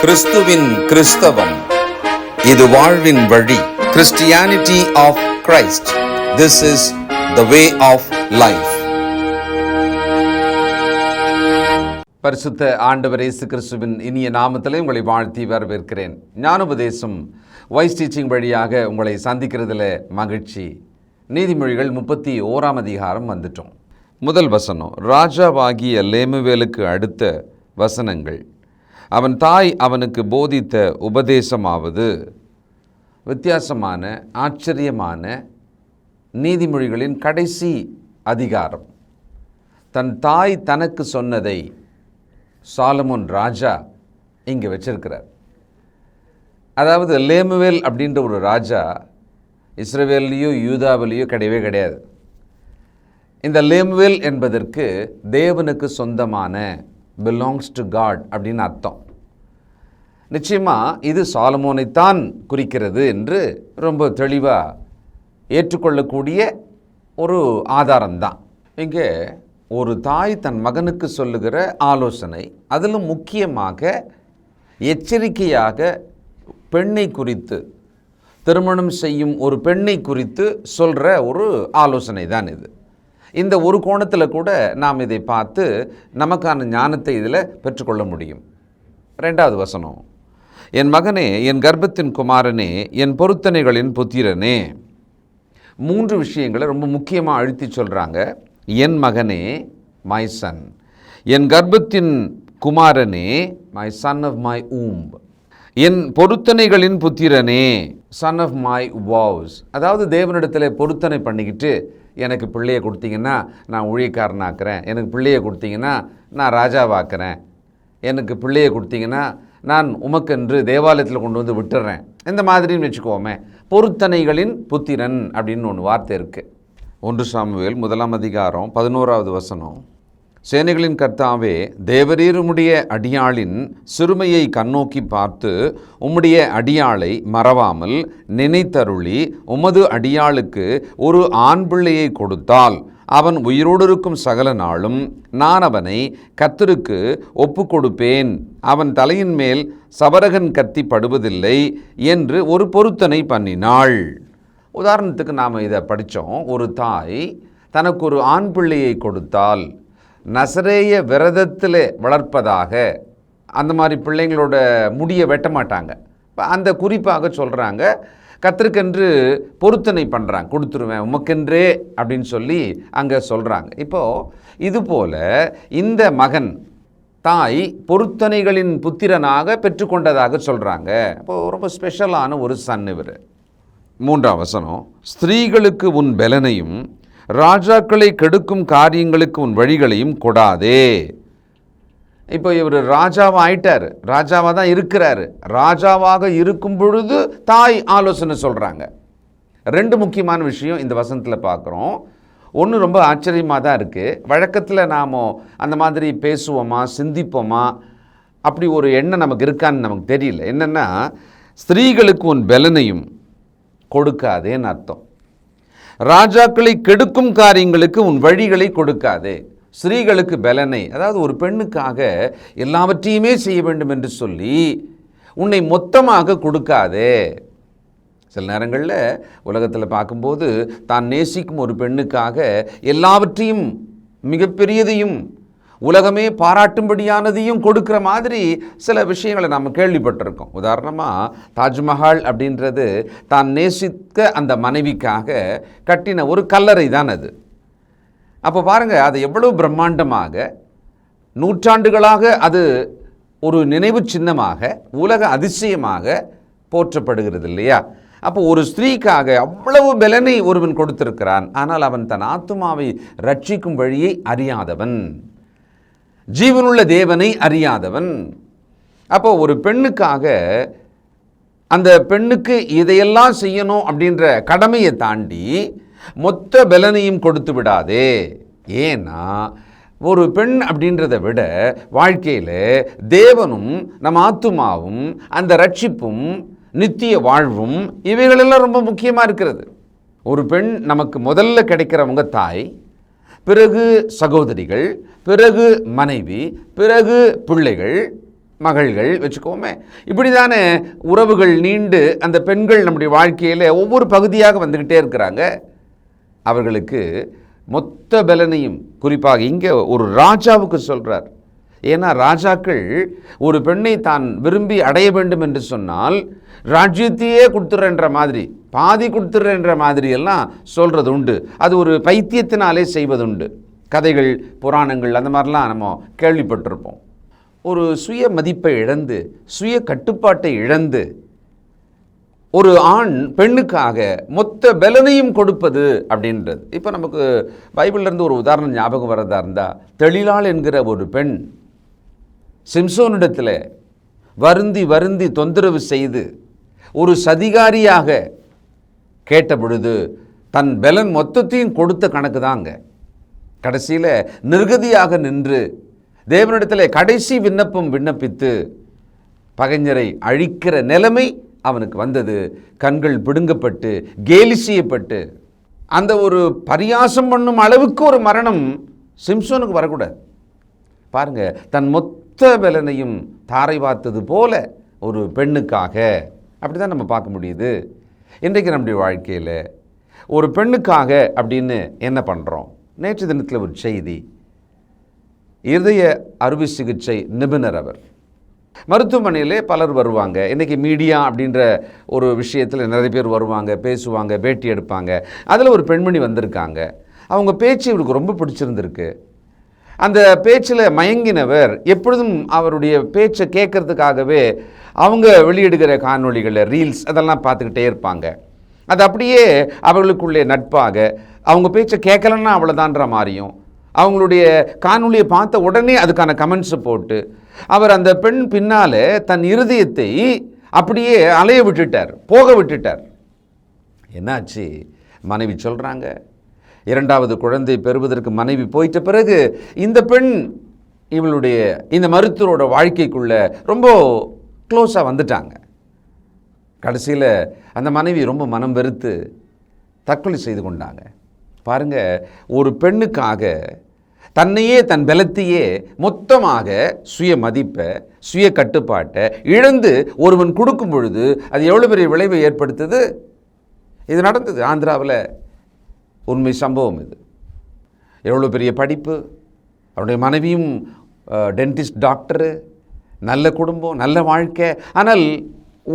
கிறிஸ்துவின் கிறிஸ்தவம். இது வாழ்வின் வழி. Christianity of Christ this is the way of life பரிசுத்த ஆண்டவர் இயேசு கிறிஸ்துவின் இனிய நாமத்திலே உங்களை வாழ்த்தி வரவேற்கிறேன். ஞானோபதேசம் வாய்ஸ் டீச்சிங் வழியாக உங்களை சந்திக்கிறதுல மகிழ்ச்சி. நீதிமொழிகள் முப்பத்தி ஓராம் அதிகாரம் வந்துட்டோம். முதல் வசனம் ராஜாவாகிய லேமுவேலுக்கு அடுத்த வசனங்கள். அவன் தாய் அவனுக்கு போதித்த உபதேசமாவது. வித்தியாசமான ஆச்சரியமான நீதிமொழிகளின் கடைசி அதிகாரம். தன் தாய் தனக்கு சொன்னதை சாலமோன் ராஜா இங்கே வச்சிருக்கிறார். அதாவது லேமுவேல் அப்படின்ற ஒரு ராஜா இஸ்ரேவேல்லையோ யூதாவிலேயோ கிடையவே கிடையாது. இந்த லேமுவேல் என்பதற்கு தேவனுக்கு சொந்தமான பிலாங்ஸ் டு காட் அப்படின்னு அர்த்தம். நிச்சயமாக இது சாலமோனைத்தான் குறிக்கிறது என்று ரொம்ப தெளிவாக ஏற்றுக்கொள்ளக்கூடிய ஒரு ஆதாரம்தான். இங்கே ஒரு தாய் தன் மகனுக்கு சொல்லுகிற ஆலோசனை அதிலும் முக்கியமாக எச்சரிக்கையாக பெண்ணை குறித்து திருமணம் செய்யும் ஒரு பெண்ணை குறித்து சொல்கிற ஒரு ஆலோசனை தான் இது. இந்த ஒரு கோணத்தில் கூட நாம் இதை பார்த்து நமக்கான ஞானத்தை இதில் பெற்றுக்கொள்ள முடியும். ரெண்டாவது வசனம் என் மகனே என் கர்ப்பத்தின் குமாரனே என் பொருத்தனைகளின் புத்திரனே. மூன்று விஷயங்களை ரொம்ப முக்கியமாக அழுத்தி சொல்கிறாங்க என் மகனே மை சன் என் கர்ப்பத்தின் குமாரனே my son of my womb என் பொருத்தனைகளின் புத்திரனே சன் ஆஃப் மை வாவ்ஸ் அதாவது தேவனிடத்தில் பொருத்தனை பண்ணிக்கிட்டு எனக்கு பிள்ளையை கொடுத்தீங்கன்னா நான் ஊழியக்காரனாக்குறேன். எனக்கு பிள்ளையை கொடுத்தீங்கன்னா நான் ராஜாவாக்குறேன். எனக்கு பிள்ளையை கொடுத்தீங்கன்னா நான் உமக்கென்று தேவாலயத்தில் கொண்டு வந்து விட்டுறேன். இந்த மாதிரின்னு வச்சுக்கோமே. பொருத்தனைகளின் புத்திரன் அப்படின்னு ஒன்று வார்த்தை இருக்குது ஒன்று சாமுவேல் முதலாம் அதிகாரம் பதினோராவது வசனம். சேனைகளின் கர்த்தாவே தேவரீருமுடைய அடியாளின் சிறுமையை கண்ணோக்கி பார்த்து உம்முடைய அடியாளை மறவாமல் நினைத்தருளி உமது அடியாளுக்கு ஒரு ஆண் பிள்ளையை கொடுத்தால் அவன் உயிரோடு இருக்கும் சகல நாளும் நான் அவனை கத்தருக்கு ஒப்பு கொடுப்பேன் அவன் தலையின் மேல் சபரகன் கத்தி படுவதில்லை என்று ஒரு பொருத்தனை பண்ணினாள். உதாரணத்துக்கு நாம் இதை படித்தோம் ஒரு தாய் தனக்கு ஒரு ஆண் பிள்ளையை கொடுத்தால் நசரேய விரதத்தில் வளர்ப்பதாக அந்த மாதிரி பிள்ளைங்களோட முடியை வெட்ட மாட்டாங்க. அந்த குறிப்பாக சொல்கிறாங்க கத்திருக்கென்று பொருத்தனை பண்ணுறாங்க கொடுத்துருவேன் உமக்கென்றே அப்படின்னு சொல்லி அங்கே சொல்கிறாங்க இப்போது இதுபோல் இந்த மகன் தாய் பொருத்தனைகளின் புத்திரனாக பெற்றுக்கொண்டதாக சொல்கிறாங்க அப்போது ரொம்ப ஸ்பெஷலான ஒரு சன் இவர். மூன்றாம் வசனம் ஸ்திரீகளுக்கு உன் பலனையும் ராஜாக்களை கெடுக்கும் காரியங்களுக்கு உன் வழிகளையும் கொடாதே. இப்போ இவர் ராஜாவாக ஆயிட்டார். ராஜாவாக தான் இருக்கிறாரு. ராஜாவாக இருக்கும் பொழுது தாய் ஆலோசனை சொல்கிறாங்க ரெண்டு முக்கியமான விஷயம் இந்த வசனத்தில் பார்க்குறோம் ஒன்று ரொம்ப ஆச்சரியமாக தான் இருக்குது வழக்கத்தில் நாம் அந்த மாதிரி பேசுவோமா சிந்திப்போமா? அப்படி ஒரு எண்ணம் நமக்கு இருக்கான்னு நமக்கு தெரியல. என்னென்னா ஸ்திரீகளுக்கு உன் பலனையும் கொடுக்காதேன்னு அர்த்தம். ராஜாக்களை கெடுக்கும் காரியங்களுக்கு உன் வழிகளை கொடுக்காதே. ஸ்திரீகளுக்கு பலனை அதாவது ஒரு பெண்ணுக்காக எல்லாவற்றையுமே செய்ய வேண்டும் என்று சொல்லி உன்னை மொத்தமாக கொடுக்காதே. சில நேரங்களில் உலகத்தில் பார்க்கும்போது தான் நேசிக்கும் ஒரு பெண்ணுக்காக எல்லாவற்றையும் மிகப்பெரியதையும் உலகமே பாராட்டும்படியானதையும் கொடுக்குற மாதிரி சில விஷயங்களை நாம் கேள்விப்பட்டிருக்கோம். உதாரணமாக தாஜ்மஹால் அப்படின்றது தான் நேசிக்க அந்த மனைவிக்காக கட்டின ஒரு கல்லறை தான் அது. அப்போ பாருங்கள் அது எவ்வளவு பிரம்மாண்டமாக நூற்றாண்டுகளாக அது ஒரு நினைவு சின்னமாக உலக அதிசயமாக போற்றப்படுகிறது இல்லையா? அப்போ ஒரு ஸ்திரீக்காக அவ்வளவு பலனை ஒருவன் கொடுத்திருக்கிறான் ஆனால் அவன் தன் ஆத்துமாவை ரட்சிக்கும் வழியை அறியாதவன். ஜீவனுள்ள தேவனை அறியாதவன். அப்போ ஒரு பெண்ணுக்காக அந்த பெண்ணுக்கு இதையெல்லாம் செய்யணும் அப்படின்ற கடமையை தாண்டி மொத்த பலனையும் கொடுத்து விடாதே. ஏன்னா ஒரு பெண் அப்படின்றத விட வாழ்க்கையில் தேவனும் நம் ஆத்துமாவும் அந்த ரட்சிப்பும் நித்திய வாழ்வும் இவைகளெல்லாம் ரொம்ப முக்கியமாக இருக்கிறது. ஒரு பெண் நமக்கு முதல்ல கிடைக்கிறவங்க தாய் பிறகு சகோதரிகள் பிறகு மனைவி பிறகு பிள்ளைகள் மகள்கள் வச்சுக்கோமே. இப்படி தானே உறவுகள் நீண்டு அந்த பெண்கள் நம்முடைய வாழ்க்கையில் ஒவ்வொரு பகுதியாக வந்துக்கிட்டே இருக்கிறாங்க. அவர்களுக்கு மொத்த பலனையும் குறிப்பாக இங்கே ஒரு ராஜாவுக்கு சொல்கிறார் ஏன்னா ராஜாக்கள் ஒரு பெண்ணை தான் விரும்பி அடைய வேண்டும் என்று சொன்னால் ராஜ்யத்தையே கொடுத்துறன்ற மாதிரி பாதி கொடுத்துறன்ற மாதிரி எல்லாம் சொல்கிறது உண்டு. அது ஒரு பைத்தியத்தினாலே செய்வதுண்டு. கதைகள் புராணங்கள் அந்த மாதிரிலாம் நம்ம கேள்விப்பட்டிருப்போம். ஒரு சுய மதிப்பை இழந்து சுய கட்டுப்பாட்டை இழந்து ஒரு ஆண் பெண்ணுக்காக மொத்த பலனையும் கொடுப்பது அப்படின்றது. இப்போ நமக்கு பைபிள்லேருந்து ஒரு உதாரணம் ஞாபகம் வரதா இருந்தால் தெளிலாள் என்கிற ஒரு பெண் சிம்சோனிடத்தில் வருந்தி வருந்தி தொந்தரவு செய்து ஒரு சதிகாரியாக கேட்ட பொழுது தன் பலன் மொத்தத்தையும் கொடுத்த கணக்கு தாங்க கடைசியில் நிர்கதியாக நின்று தேவனிடத்தில் கடைசி விண்ணப்பம் விண்ணப்பித்து பகைஞரை அழிக்கிற நிலைமை அவனுக்கு வந்தது. கண்கள் பிடுங்கப்பட்டு கேலி செய்யப்பட்டு அந்த ஒரு பரியாசம் பண்ணும் அளவுக்கு ஒரு மரணம் சிம்சோனுக்கு வரக்கூடாது. பாருங்க தன் மொத்த பலனையும் தாரை வார்த்தது போல ஒரு பெண்ணுக்காக. அப்படி தான் நம்ம பார்க்க முடியுது. இன்றைக்கு நம்முடைய வாழ்க்கையில் ஒரு பெண்ணுக்காக அப்படின்னு என்ன பண்ணுறோம் நேற்று தினத்தில் ஒரு செய்தி. இருதய அறுவை சிகிச்சை நிபுணர் அவர். மருத்துவமனையிலே பலர் வருவாங்க. இன்றைக்கி மீடியா அப்படின்ற ஒரு விஷயத்தில் நிறைய பேர் வருவாங்க பேசுவாங்க பேட்டி எடுப்பாங்க. அதில் ஒரு பெண்மணி வந்திருக்காங்க. அவங்க பேச்சு இவருக்கு ரொம்ப பிடிச்சிருந்திருக்கு. அந்த பேச்சில் மயங்கினவர் எப்பொழுதும் அவருடைய பேச்சை கேட்கறதுக்காகவே அவங்க வெளியிடுகிற காணொளிகளில் ரீல்ஸ் அதெல்லாம் பார்த்துக்கிட்டே இருப்பாங்க. அது அப்படியே அவர்களுக்குள்ளே நட்பாக அவங்க பேச்சை கேட்கலன்னா அவ்வளோதான்ற மாதிரியும் அவங்களுடைய காணொலியை பார்த்த உடனே அதுக்கான கமெண்ட்ஸை போட்டு அவர் அந்த பெண் பின்னாலே தன் இருதயத்தை அப்படியே அலைய விட்டுட்டார் போக விட்டுட்டார். என்னாச்சு? மனைவி சொல்கிறாங்க இரண்டாவது குழந்தை பெறுவதற்கு மனைவி போயிட்ட பிறகு இந்த பெண் இவளுடைய இந்த மருத்துவரோட வாழ்க்கைக்குள்ளே ரொம்ப க்ளோஸாக வந்துட்டாங்க. கடைசியில் அந்த மனைவி ரொம்ப மனம் வெறுத்து தற்கொலை செய்து கொண்டாங்க. பாருங்க ஒரு பெண்ணுக்காக தன்னையே தன் பலத்தையே மொத்தமாக சுய மதிப்பை சுய கட்டுப்பாட்டை இழந்து ஒருவன் கொடுக்கும் பொழுது அது எவ்வளோ பெரிய விளைவை ஏற்படுத்துது? இது நடந்தது. ஆந்திராவில் உண்மை சம்பவம் இது. எவ்வளோ பெரிய படிப்பு அவருடைய மனைவியும் டென்டிஸ்ட் டாக்டரு நல்ல குடும்பம் நல்ல வாழ்க்கை. ஆனால்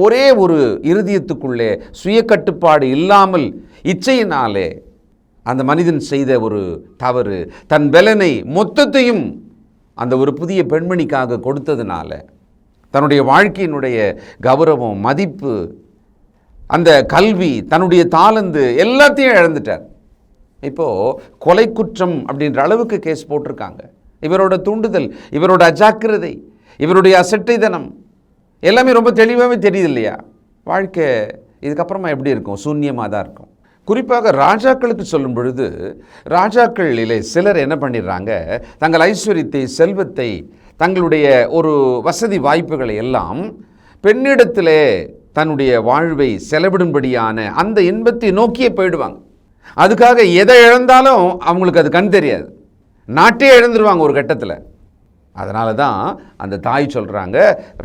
ஒரே ஒரு இருதயத்துக்குள்ளே சுய கட்டுப்பாடு இல்லாமல் இச்சையினாலே அந்த மனிதன் செய்த ஒரு தவறு தன் பலனை மொத்தத்தையும் அந்த ஒரு புதிய பெண்மணிக்காக கொடுத்ததுனால தன்னுடைய வாழ்க்கையினுடைய கௌரவம் மதிப்பு அந்த கல்வி தன்னுடைய தாளந்து எல்லாத்தையும் இழந்துட்டார். இப்போது கொலை குற்றம் அப்படின்ற அளவுக்கு கேஸ் போட்டிருக்காங்க. இவரோட தூண்டுதல் இவரோட அஜாக்கிரதை இவருடைய அசட்டை தனம் எல்லாமே ரொம்ப தெளிவாகவே தெரியுது இல்லையா? வாழ்க்கை இதுக்கப்புறமா எப்படி இருக்கும்? சூன்யமாக தான் இருக்கும். குறிப்பாக ராஜாக்களுக்கு சொல்லும் பொழுது ராஜாக்களிலே சிலர் என்ன பண்ணிடுறாங்க? தங்கள் ஐஸ்வர்யத்தை செல்வத்தை தங்களுடைய ஒரு வசதி வாய்ப்புகளை எல்லாம் பெண்ணிடத்திலே தன்னுடைய வாழ்வை செலவிடும்படியான அந்த இன்பத்தை நோக்கியே போயிடுவாங்க. அதுக்காக எதை இழந்தாலும் அவங்களுக்கு அது கண் தெரியாது. நாட்டே இழந்துருவாங்க ஒரு கட்டத்தில். அதனால தான் அந்த தாய் சொல்கிறாங்க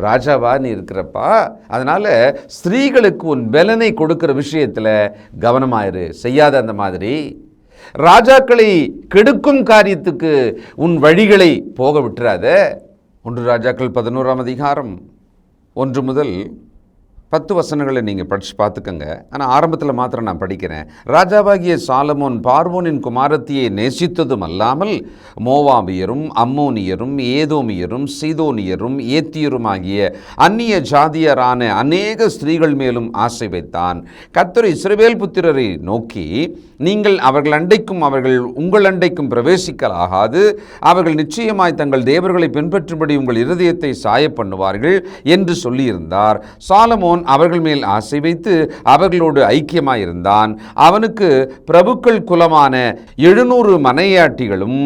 ராஜாவா நீ இருக்கிறப்பா அதனால் ஸ்திரீகளுக்கு உன் பலனை கொடுக்குற விஷயத்தில் கவனமாயிரு செய்யாத அந்த மாதிரி. ராஜாக்களை கெடுக்கும் காரியத்துக்கு உன் வழிகளை போக விட்டுறாத. ஒன்று ராஜாக்கள் பதினோராம் அதிகாரம் ஒன்று முதல் பத்து வசனங்களை நீங்கள் படித்து பார்த்துக்கங்க. ஆனால் ஆரம்பத்தில் மாத்திரம் நான் படிக்கிறேன். ராஜாவாகிய சாலமோன் பார்வோனின் குமாரத்தியை நேசித்ததும் அல்லாமல் மோவாபியரும் அம்மோனியரும் ஏதோமியரும் சீதோனியரும் ஏத்தியரும் ஆகிய அந்நிய ஜாதியரான அநேக ஸ்திரீகள் மேலும் ஆசை வைத்தான். கத்தர் இஸ்ரவேல் புத்திரரை நோக்கி நீங்கள் அவர்கள் அண்டைக்கும் அவர்கள் உங்கள் அண்டைக்கும் பிரவேசிக்கலாகாது அவர்கள் நிச்சயமாய் தங்கள் தேவர்களை பின்பற்றும்படி உங்கள் இருதயத்தை சாய பண்ணுவார்கள் என்று சொல்லியிருந்தார். சாலமோன் அவர்கள் மேல் ஆசை வைத்து அவர்களோடு ஐக்கியமாயிருந்தான். அவனுக்கு பிரபுக்கள் குலமான எழுநூறு மனையாட்டிகளும்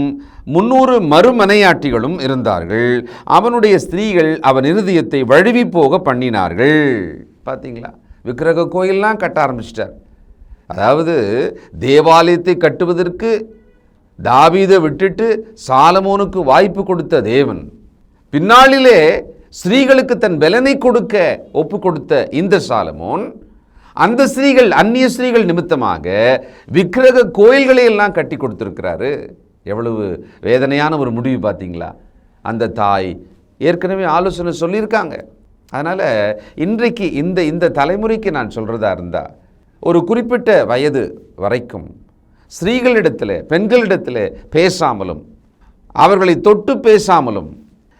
முன்னூறு மறுமனையாட்டிகளும் இருந்தார்கள். அவனுடைய ஸ்திரீகள் அவன் இருதயத்தை வழுவி போக பண்ணினார்கள். பார்த்தீங்களா விக்கிரக கோயிலெலாம் கட்ட ஆரம்பிச்சிட்டார். அதாவது தேவாலயத்தை கட்டுவதற்கு தாவீதை விட்டுட்டு சாலமோனுக்கு வாய்ப்பு கொடுத்த தேவன். பின்னாளிலே ஸ்திரீகளுக்கு தன் பலனை கொடுக்க ஒப்பு கொடுத்த இந்த சாலமோன் அந்த ஸ்திரீகள் அந்நிய ஸ்திரீகள் நிமித்தமாக விக்கிரக கோயில்களை எல்லாம் கட்டி கொடுத்துருக்கிறாரு. எவ்வளவு வேதனையான ஒரு முடிவு பார்த்தீங்களா? அந்த தாய் ஏற்கனவே ஆலோசனை சொல்லியிருக்காங்க. அதனால் இன்றைக்கு இந்த இந்த தலைமுறைக்கு நான் சொல்கிறதா இருந்தால் ஒரு குறிப்பிட்ட வயது வரைக்கும் ஸ்திரீகளிடத்தில் பெண்களிடத்தில் பேசாமலும் அவர்களை தொட்டு பேசாமலும்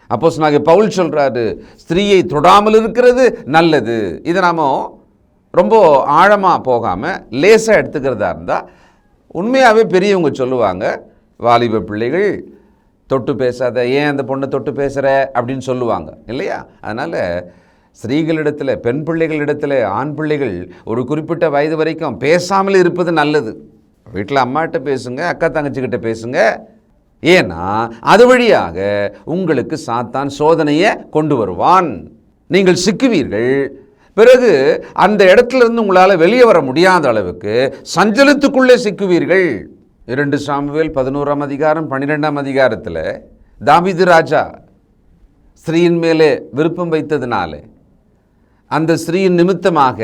அப்போஸ் நாங்கள் பவுல் சொல்கிறாரு ஸ்திரீயை தொடாமல் இருக்கிறது நல்லது. இதை நாம் ரொம்ப ஆழமாக போகாமல் லேசாக எடுத்துக்கிறதா இருந்தால் உண்மையாகவே பெரியவங்க சொல்லுவாங்க வாலிப பிள்ளைகள் தொட்டு பேசாத ஏன் அந்த பொண்ணை தொட்டு பேசுகிற அப்படின்னு சொல்லுவாங்க இல்லையா? அதனால் ஸ்திரீகளிடத்தில் பெண் பிள்ளைகளிடத்தில் ஆண் பிள்ளைகள் ஒரு குறிப்பிட்ட வயது வரைக்கும் பேசாமல் இருப்பது நல்லது. வீட்டில் அம்மாட்ட பேசுங்க அக்கா தங்கச்சிக்கிட்ட பேசுங்க ஏன்னா அது வழியாக உங்களுக்கு சாத்தான் சோதனையை கொண்டு வருவான். நீங்கள் சிக்குவீர்கள். பிறகு அந்த இடத்துல இருந்து உங்களால் வெளியே வர முடியாத அளவுக்கு சஞ்சலத்துக்குள்ளே சிக்குவீர்கள். இரண்டு சாமுவேல் பதினோராம் அதிகாரம் பன்னிரெண்டாம் அதிகாரத்தில் தாவிது ராஜா ஸ்ரீயின் மேலே விருப்பம் வைத்ததினால அந்த ஸ்திரீயின் நிமித்தமாக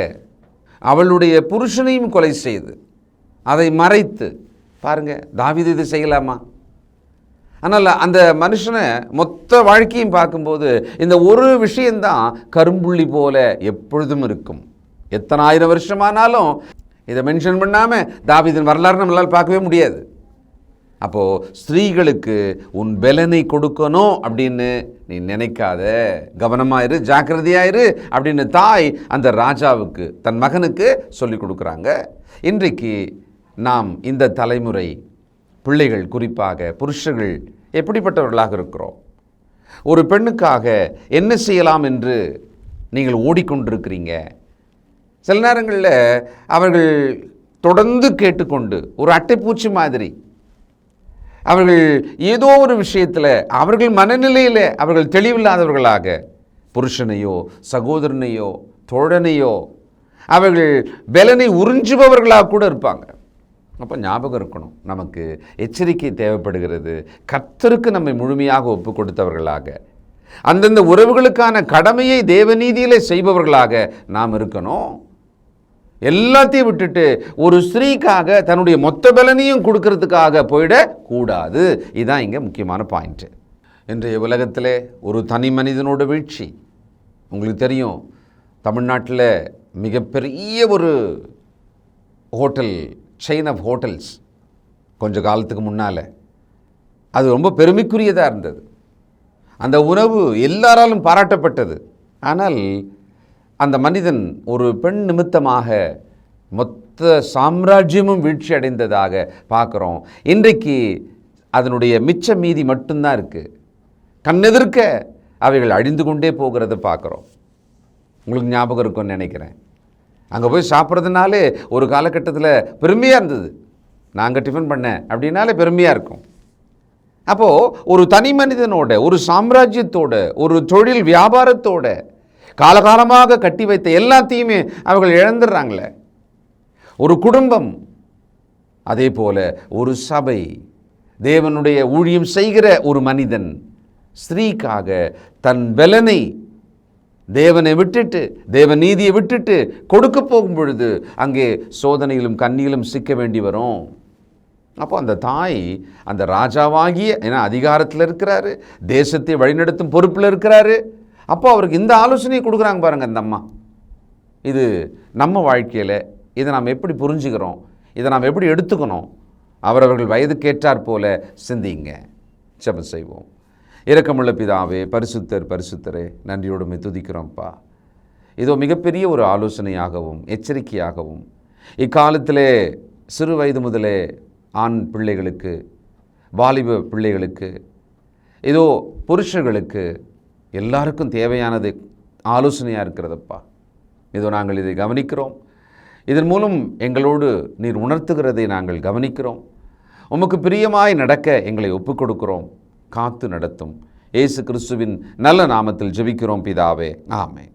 அவளுடைய புருஷனையும் கொலை செய்து அதை மறைத்து பாருங்க தாவிது இது செய்யலாமா? ஆனால் அந்த மனுஷனை மொத்த வாழ்க்கையும் பார்க்கும்போது இந்த ஒரு விஷயந்தான் கரும்புள்ளி போல எப்பொழுதும் இருக்கும். எத்தனை ஆயிரம் வருஷமானாலும் இதை மென்ஷன் பண்ணாமல் தாவிதன் வரலாறு நம்மளால் பார்க்கவே முடியாது. அப்போது ஸ்திரீகளுக்கு உன் பலனை கொடுக்கணும் அப்படின்னு நீ நினைக்காத. கவனமாயிரு ஜாக்கிரதையாயிரு அப்படின்னு தாய் அந்த ராஜாவுக்கு தன் மகனுக்கு சொல்லி கொடுக்குறாங்க. இன்றைக்கு நாம் இந்த தலைமுறை பிள்ளைகள் குறிப்பாக புருஷர்கள் எப்படிப்பட்டவர்களாக இருக்கிறோம்? ஒரு பெண்ணுக்காக என்ன செய்யலாம் என்று நீங்கள் ஓடிக்கொண்டிருக்கிறீங்க? சில நேரங்களில் அவர்கள் தொடர்ந்து கேட்டுக்கொண்டு ஒரு அட்டைப்பூச்சி மாதிரி. அவர்கள் ஏதோ ஒரு விஷயத்தில் அவர்கள் மனநிலையில் அவர்கள் தெளிவில்லாதவர்களாக புருஷனையோ சகோதரனையோ தோழனையோ அவர்கள் பலனை உறிஞ்சுபவர்களாக கூட இருப்பாங்க. அப்போ ஞாபகம் இருக்கணும். நமக்கு எச்சரிக்கை தேவைப்படுகிறது. கர்த்தருக்கு நம்மை முழுமையாக ஒப்பு கொடுத்தவர்களாக. அந்தந்த உறவுகளுக்கான கடமையை தேவநீதியிலே செய்பவர்களாக நாம் இருக்கணும். எல்லாத்தையும் விட்டுட்டு ஒரு ஸ்திரீக்காக தன்னுடைய மொத்த பலனையும் கொடுக்கறதுக்காக போயிடக்கூடாது இதுதான் இங்கே முக்கியமான பாயிண்ட்டு இன்றைய உலகத்தில் ஒரு தனி மனிதனோட வீழ்ச்சி. உங்களுக்கு தெரியும் தமிழ்நாட்டில் மிகப்பெரிய ஒரு ஹோட்டல் செயின் ஆஃப் ஹோட்டல்ஸ் கொஞ்ச காலத்துக்கு முன்னால். அது ரொம்ப பெருமைக்குரியதாக இருந்தது. அந்த உணவு எல்லாராலும் பாராட்டப்பட்டது. ஆனால் அந்த மனிதன் ஒரு பெண் நிமித்தமாக மொத்த சாம்ராஜ்யமும் வீழ்ச்சி அடைந்ததாக பார்க்குறோம். இன்றைக்கு அதனுடைய மிச்ச மீதி மட்டும்தான் இருக்குது கண்ணெதிர்க்க அவைகள் அழிந்து கொண்டே போகிறத பார்க்குறோம். உங்களுக்கு ஞாபகம் இருக்கும்னு நினைக்கிறேன். அங்கே போய் சாப்பிட்றதுனாலே ஒரு காலகட்டத்தில் பெருமையாக இருந்தது. நாங்கள் டிஃபன் பண்ணேன். அப்படின்னாலே பெருமையாக இருக்கும். அப்போது ஒரு தனி மனிதனோட ஒரு சாம்ராஜ்யத்தோட ஒரு தொழில் வியாபாரத்தோட காலகாலமாக கட்டி வைத்த எல்லாத்தையுமே அவர்கள் இழந்துடுறாங்களே. ஒரு குடும்பம் அதே போல் ஒரு சபை தேவனுடைய ஊழியம் செய்கிற ஒரு மனிதன் ஸ்திரீக்காக தன் பலனை தேவனை விட்டுட்டு தேவ நீதியை விட்டுட்டு கொடுக்க போகும் பொழுது அங்கே சோதனையிலும் கண்ணியிலும் சிக்க வேண்டி வரும். அப்போ அந்த தாய் அந்த ராஜாவாகிய ஏன்னா அதிகாரத்தில் இருக்கிறாரு தேசத்தை வழிநடத்தும் பொறுப்பில் இருக்கிறாரு. அப்போ அவருக்கு இந்த ஆலோசனையை கொடுக்குறாங்க பாருங்க அந்த அம்மா. இது நம்ம வாழ்க்கையில் இதை நாம் எப்படி புரிஞ்சுக்கிறோம்? இதை நாம் எப்படி எடுத்துக்கணும்? அவரவர்கள் வயதுக்கேற்றாற் போல சிந்திங்க. ஜெபம் செய்வோம். இரக்கமுள்ள பிதாவே பரிசுத்தர் பரிசுத்தரே நன்றியோடு துதிக்கிறோம்ப்பா இதோ மிகப்பெரிய ஒரு ஆலோசனையாகவும் எச்சரிக்கையாகவும் இக்காலத்திலே சிறு வயது முதலே ஆண் பிள்ளைகளுக்கு வாலிப பிள்ளைகளுக்கு இதோ புருஷர்களுக்கு எல்லாருக்கும் தேவையானது ஆலோசனையாக இருக்கிறதப்பா. இதோ நாங்கள் இதை கவனிக்கிறோம். இதன் மூலம் எங்களோடு நீர் உணர்த்துகிறதை நாங்கள் கவனிக்கிறோம். உமக்கு பிரியமாய் நடக்க எங்களை ஒப்புக் கொடுக்கிறோம் காத்து நடத்தும். ஏசு கிறிஸ்துவின் நல்ல நாமத்தில் ஜெபிக்கிறோம் பிதாவே. ஆமே